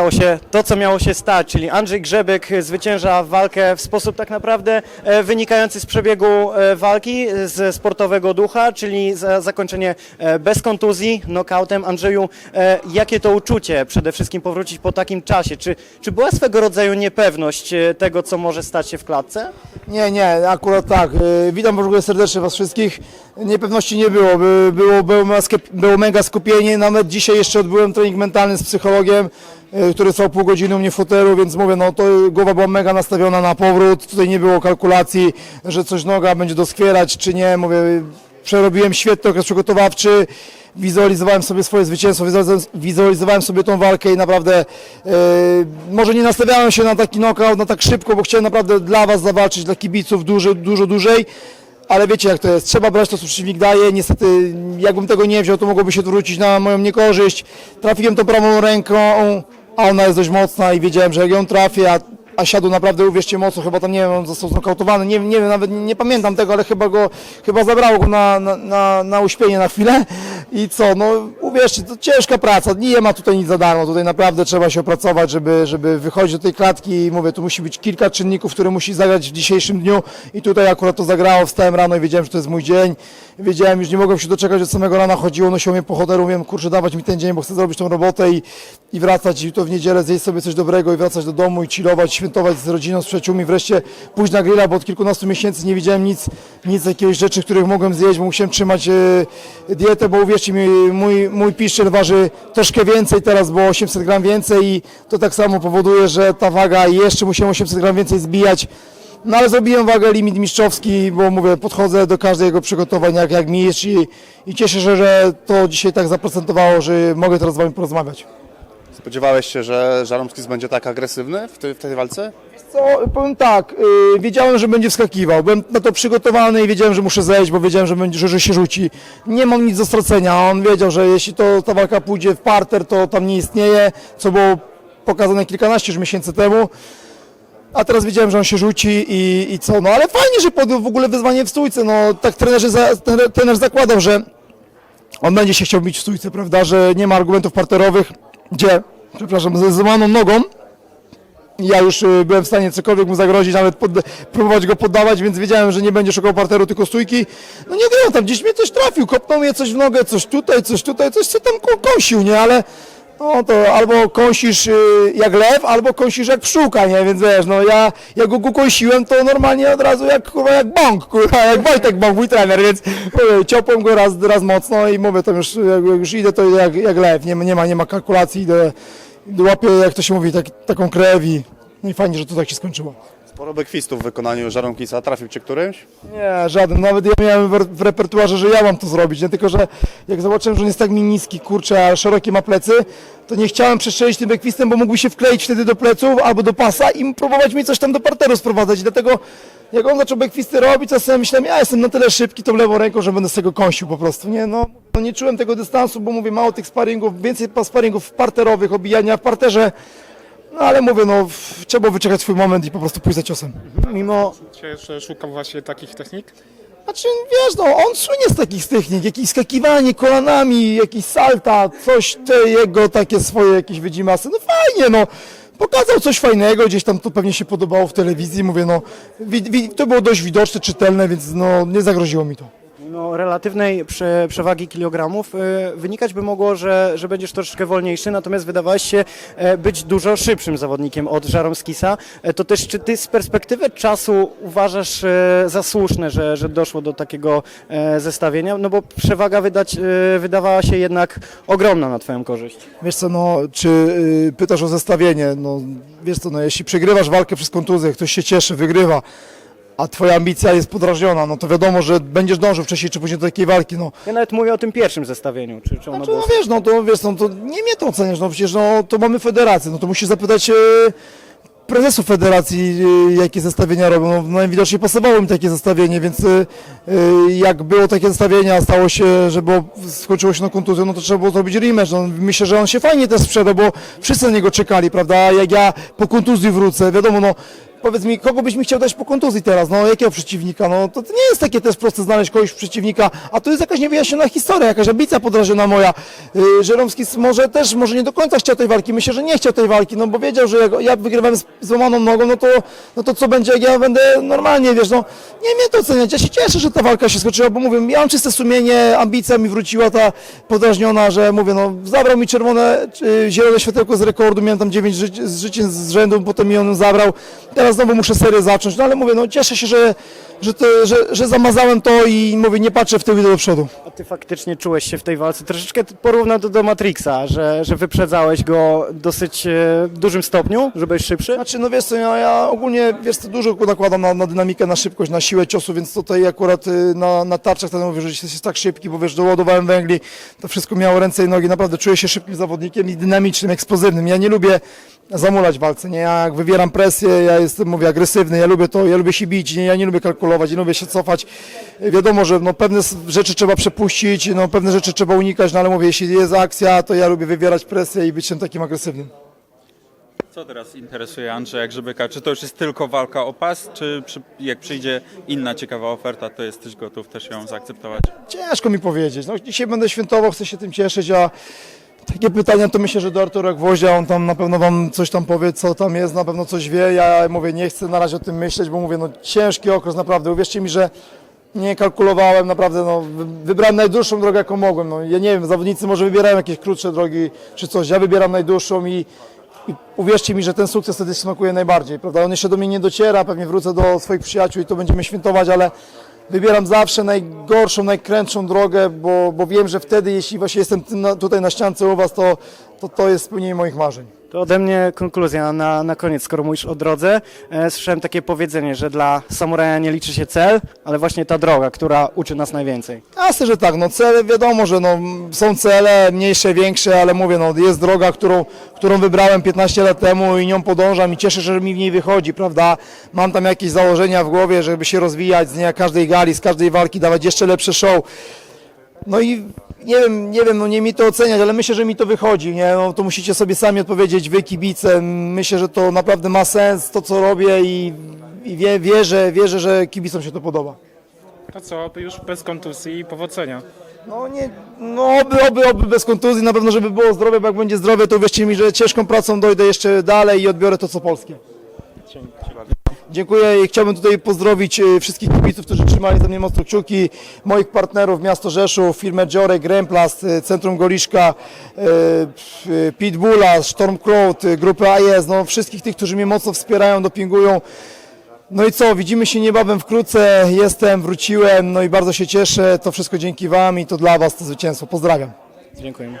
stało się to, co miało się stać, czyli Andrzej Grzebek zwycięża walkę w sposób tak naprawdę e, wynikający z przebiegu e, walki, z sportowego ducha, czyli za zakończenie e, bez kontuzji, knockoutem. Andrzeju, e, jakie to uczucie przede wszystkim powrócić po takim czasie? Czy, czy była swego rodzaju niepewność e, tego, co może stać się w klatce? Nie, nie, akurat tak. Witam w ogóle serdecznie Was wszystkich. Niepewności nie było, by- było, było, było mega skupienie. Nawet dzisiaj jeszcze odbyłem trening mentalny z psychologiem, który trwał pół godziny u mnie w fotelu, więc mówię, no to głowa była mega nastawiona na powrót. Tutaj nie było kalkulacji, że coś noga będzie doskwierać czy nie. Mówię, przerobiłem świetny okres przygotowawczy. Wizualizowałem sobie swoje zwycięstwo, wizualizowałem- sobie tą walkę i naprawdę e, może nie nastawiałem się na taki knockout, na tak szybko, bo chciałem naprawdę dla Was zawalczyć, dla kibiców dużo, dużo dłużej. Ale wiecie jak to jest, trzeba brać to, co przeciwnik daje. Niestety, jakbym tego nie wziął, to mogłoby się zwrócić na moją niekorzyść. Trafiłem tą prawą ręką, a ona jest dość mocna i wiedziałem, że jak ją trafię, a, a siadł naprawdę, uwierzcie, mocno, chyba tam, nie wiem, on został znokautowany, nie, nie wiem, nawet nie, nie pamiętam tego, ale chyba go, chyba zabrało go na, na, na, na uśpienie na chwilę. I co, no uwierzcie, to ciężka praca, nie ma tutaj nic za darmo, tutaj naprawdę trzeba się opracować, żeby, żeby wychodzić do tej klatki i mówię, tu musi być kilka czynników, które musi zagrać w dzisiejszym dniu i tutaj akurat to zagrało, wstałem rano i wiedziałem, że to jest mój dzień, wiedziałem, już nie mogłem się doczekać, od samego rana chodziło, nosiło mnie po hotelu, mówiłem, kurczę, dawać mi ten dzień, bo chcę zrobić tą robotę i, i wracać i to w niedzielę zjeść sobie coś dobrego i wracać do domu i chillować, świętować z rodziną, z przyjaciółmi, wreszcie pójść na grilla, bo od kilkunastu miesięcy nie widziałem nic, nic jakiegoś rzeczy, których mogłem zjeść, bo musiałem trzymać e, dietę, bo uwierzcie mi, mój, mój piszczel waży troszkę więcej teraz, bo 800 gram więcej i to tak samo powoduje, że ta waga jeszcze musiałem 800 gram więcej zbijać. No ale zrobiłem wagę limit mistrzowski, bo mówię, podchodzę do każdego przygotowań jak, jak mistrz i, i cieszę się, że to dzisiaj tak zaprocentowało, że mogę teraz z Wami porozmawiać. Spodziewałeś się, że Żaromskis będzie tak agresywny w tej, w tej walce? Co, powiem tak, yy, wiedziałem, że będzie wskakiwał, byłem na to przygotowany i wiedziałem, że muszę zejść, bo wiedziałem, że, będzie, że, że się rzuci. Nie mam nic do stracenia, on wiedział, że jeśli to ta walka pójdzie w parter, to tam nie istnieje, co było pokazane kilkanaście już miesięcy temu. A teraz wiedziałem, że on się rzuci i, i co, no ale fajnie, że podjął w ogóle wyzwanie w stójce, no tak trenerzy za, trener, trener zakładał, że on będzie się chciał bić w stójce, prawda, że nie ma argumentów parterowych, gdzie, przepraszam, ze złamaną nogą, ja już y, byłem w stanie cokolwiek mu zagrozić, nawet pod, próbować go poddawać, więc wiedziałem, że nie będzie szukał parteru, tylko stójki. No nie wiem, tam gdzieś mnie coś trafił, kopnął mnie coś w nogę, coś tutaj, coś tutaj, coś co tam ką- kąsił, nie, ale no to albo kąsisz y, jak lew, albo kąsisz jak pszczółka, nie, więc wiesz, no ja, jak go kąsiłem, to normalnie od razu jak, kurwa, jak bąk, kurwa, jak Wojtek Bąk, mój trener, więc mówię, ciopłem go raz, raz mocno i mówię, to już, jak już idę, to jak, jak lew, nie, ma- nie ma, nie ma kalkulacji, idę, łapię, jak to się mówi, tak, taką krew i, no i fajnie, że to tak się skończyło. Sporo bekwistów w wykonaniu Żaromkisa. Trafił cię którymś? Nie, żaden. Nawet ja miałem w, w repertuarze, że ja mam to zrobić, nie tylko, że jak zobaczyłem, że on jest tak mi niski, kurczę, a szerokie ma plecy, to nie chciałem przestrzelić tym bekwistem, bo mógłby się wkleić wtedy do pleców albo do pasa i próbować mi coś tam do parteru sprowadzać. Dlatego jak on zaczął bekwisty robić, to sobie myślałem, ja jestem na tyle szybki tą lewą ręką, że będę z tego kąsił po prostu, nie? No, no nie czułem tego dystansu, bo mówię, mało tych sparingów, więcej pa- sparingów parterowych, obijania w parterze, no ale mówię, no w- trzeba było wyczekać swój moment i po prostu pójść za ciosem. Mimo że szukał właśnie takich technik? Znaczy, wiesz, no, on słynie z takich technik, jakieś skakiwanie kolanami, jakieś salta, coś te jego takie swoje jakieś wydzimasy, no fajnie, no. Pokazał coś fajnego, gdzieś tam to pewnie się podobało w telewizji, mówię, no, wi, wi, to było dość widoczne, czytelne, więc no, nie zagroziło mi to. Mimo relatywnej prze, przewagi kilogramów e, wynikać by mogło, że, że będziesz troszeczkę wolniejszy, natomiast wydawałeś się e, być dużo szybszym zawodnikiem od Żaromskisa. E, to też czy ty z perspektywy czasu uważasz za słuszne, że, że doszło do takiego zestawienia? No bo przewaga wydać, wydawała się jednak ogromna na twoją korzyść. Wiesz co, no, czy y, pytasz o zestawienie, no, wiesz co, no, jeśli przegrywasz walkę przez kontuzję, ktoś się cieszy, wygrywa, a twoja ambicja jest podrażniona, no to wiadomo, że będziesz dążył wcześniej czy później do takiej walki, no. Ja nawet mówię o tym pierwszym zestawieniu. Czy, czy ono Znaczy, było... no wiesz, no to wiesz, no to nie mnie to oceniasz, no przecież no to mamy federację, no to musisz zapytać e, prezesów federacji, e, jakie zestawienia robią. No, najwidoczniej pasowało mi takie zestawienie, więc e, e, jak było takie zestawienie, a stało się, że było, skończyło się na kontuzję, no to trzeba było zrobić rematch. No, myślę, że on się fajnie też sprzeda, bo wszyscy na niego czekali, prawda? Jak ja po kontuzji wrócę, wiadomo, no powiedz mi, kogo byś mi chciał dać po kontuzji teraz, no jakiego przeciwnika, no to, to nie jest takie też proste znaleźć kogoś przeciwnika, a to jest jakaś niewyjaśniona historia, jakaś ambicja podrażona moja. Yy, Żeromski może też, może nie do końca chciał tej walki, myślę, że nie chciał tej walki, no bo wiedział, że jak ja wygrywałem z złamaną nogą, no to, no to co będzie, jak ja będę normalnie, wiesz, no nie mnie to oceniać, ja się cieszę, że ta walka się skończyła, bo mówię, mam czyste sumienie, ambicja mi wróciła ta podrażniona, że mówię, no zabrał mi czerwone, czy zielone światełko z rekordu, miałem tam 9 ży- z z rzędu, potem mi on zabrał, teraz znowu muszę serię zacząć, no ale mówię, no cieszę się, że, że, to, że, że zamazałem to i mówię, nie patrzę w tył i do przodu. A ty faktycznie czułeś się w tej walce troszeczkę porównał to do Matrixa, że, że wyprzedzałeś go w dosyć e, dużym stopniu, że byłeś szybszy? Znaczy, no wiesz co, ja, ja ogólnie, wiesz co, dużo nakładam na, na dynamikę, na szybkość, na siłę ciosu, więc tutaj akurat y, na, na tarczach ten mówię, że jest tak szybki, bo wiesz, doładowałem węgli, to wszystko miało ręce i nogi, naprawdę czuję się szybkim zawodnikiem i dynamicznym, eksplozywnym. Ja nie lubię zamulać w walce, nie, ja jak wywieram presję, ja jestem, mówię, agresywny, ja lubię to, ja lubię się bić, nie, ja nie lubię kalkulować, nie lubię się cofać. Wiadomo, że no, pewne rzeczy trzeba przepuścić, no, pewne rzeczy trzeba unikać, no ale mówię, jeśli jest akcja, to ja lubię wywierać presję i być tym takim agresywnym. Co teraz interesuje Andrzeja Grzybyka? Czy to już jest tylko walka o pas, czy przy, jak przyjdzie inna ciekawa oferta, to jesteś gotów też ją zaakceptować? Ciężko mi powiedzieć. No, dzisiaj będę świętował, chcę się tym cieszyć, a takie pytania to myślę, że do Artura Gwoździa, on tam na pewno wam coś tam powie, co tam jest, na pewno coś wie. Ja mówię, nie chcę na razie o tym myśleć, bo mówię, no ciężki okres naprawdę. Uwierzcie mi, że nie kalkulowałem, naprawdę, no wy- wybrałem najdłuższą drogę, jaką mogłem. No, ja nie wiem, zawodnicy może wybierają jakieś krótsze drogi czy coś, ja wybieram najdłuższą i, i uwierzcie mi, że ten sukces wtedy smakuje najbardziej, prawda? On jeszcze do mnie nie dociera, pewnie wrócę do swoich przyjaciół i to będziemy świętować, ale wybieram zawsze najgorszą, najkrętszą drogę, bo, bo wiem, że wtedy, jeśli właśnie jestem tutaj na ściance u Was, to, to to jest spełnienie moich marzeń. To ode mnie konkluzja na, na koniec, skoro mówisz o drodze. E, słyszałem takie powiedzenie, że dla samuraja nie liczy się cel, ale właśnie ta droga, która uczy nas najwięcej. Jasne, że tak, no cele wiadomo, że no, są cele mniejsze, większe, ale mówię, no, jest droga, którą, którą wybrałem 15 lat temu i nią podążam i cieszę się, że mi w niej wychodzi, prawda? Mam tam jakieś założenia w głowie, żeby się rozwijać z dnia każdej gali, z każdej walki, dawać jeszcze lepsze show. No i nie wiem, nie wiem, no nie mi to oceniać, ale myślę, że mi to wychodzi, nie? No, to musicie sobie sami odpowiedzieć, wy kibice. Myślę, że to naprawdę ma sens, to co robię i, i wie, wierzę, wierzę, że kibicom się to podoba. To co, oby już bez kontuzji i powodzenia. No nie, no oby, oby, oby bez kontuzji, na pewno żeby było zdrowie, bo jak będzie zdrowie, to uwierzcie mi, że ciężką pracą dojdę jeszcze dalej i odbiorę to co polskie. Dziękuję i chciałbym tutaj pozdrowić e, wszystkich kibiców, którzy trzymali za mnie mocno kciuki, moich partnerów Miasto Rzeszów, firmę Dziorek, Gremplast, e, Centrum Goliszka, p- Pitbulla, Storm Crowd, e, grupy AES, no wszystkich tych, którzy mnie mocno wspierają, dopingują. No i co, widzimy się niebawem wkrótce, jestem, wróciłem, no i bardzo się cieszę, to wszystko dzięki Wam i to dla Was to zwycięstwo. Pozdrawiam. Dziękujemy.